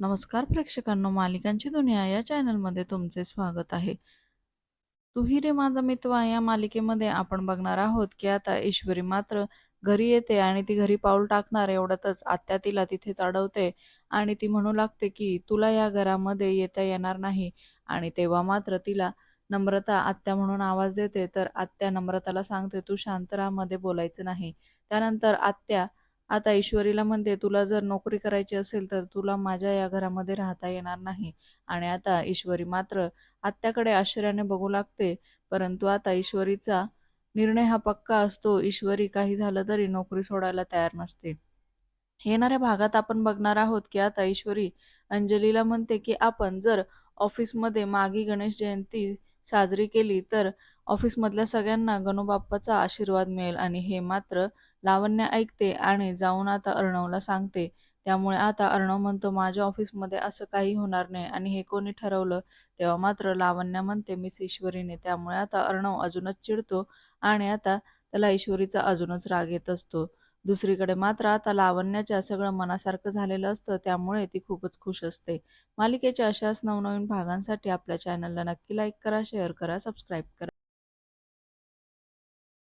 नमस्कार प्रेक्षकांनो मालिकांची दुनिया या चॅनलमध्ये तुमचे स्वागत आहे. तुही रे माझा मितवा या मालिकेमध्ये आपण बघणार आहोत की आता ईश्वरी मात्र घरी येते आणि ती घरी पाऊल टाकणार एवढ्यातच आत्या तिला तिथेच अडवते आणि ती म्हणू लागते की तुला या घरामध्ये येता येणार नाही. आणि तेव्हा मात्र तिला नम्रता आत्या म्हणून आवाज देते. तर आत्या नम्रताला सांगते तू शांतरामध्ये बोलायचं नाही. त्यानंतर आत्या आता ईश्वरीला म्हणते तुला जर नोकरी करायची असेल तर तुला माझ्या या घरामध्ये राहता येणार नाही. आणि आता ईश्वरी मात्र आत्याकडे आश्चर्याने बघू लागते परंतु आता ईश्वरीचा निर्णय हा पक्का असतो. ईश्वरी काही झालं तरी नोकरी सोडायला तयार नसते. येणाऱ्या भागात आपण बघणार आहोत की आता ईश्वरी अंजलीला म्हणते की आपण जर ऑफिसमध्ये मागी गणेश जयंती साजरी केली तर ऑफिसमधल्या सगळ्यांना गणूबाप्पाचा आशीर्वाद मिळेल आणि हे मात्र लावण्य ऐकते आणि जाऊन आता अर्णवला सांगते. त्यामुळे आता अर्णव म्हणतो माझ्या ऑफिसमध्ये असं काही होणार नाही आणि हे कोणी ठरवलं? तेव्हा मात्र लावण्य म्हणते मिस ईश्वरीने. त्यामुळे आता अर्णव अजूनच चिडतो आणि आता त्याला ईश्वरीचा अजूनच राग येत असतो. दुसरीकडे मात्र आता लावण्याच्या सगळं मनासारखं झालेलं असतं त्यामुळे ती खूपच खुश असते. मालिकेच्या अशाच नवनवीन भागांसाठी आपल्या चॅनलला नक्की लाईक करा शेअर करा सबस्क्राईब करा.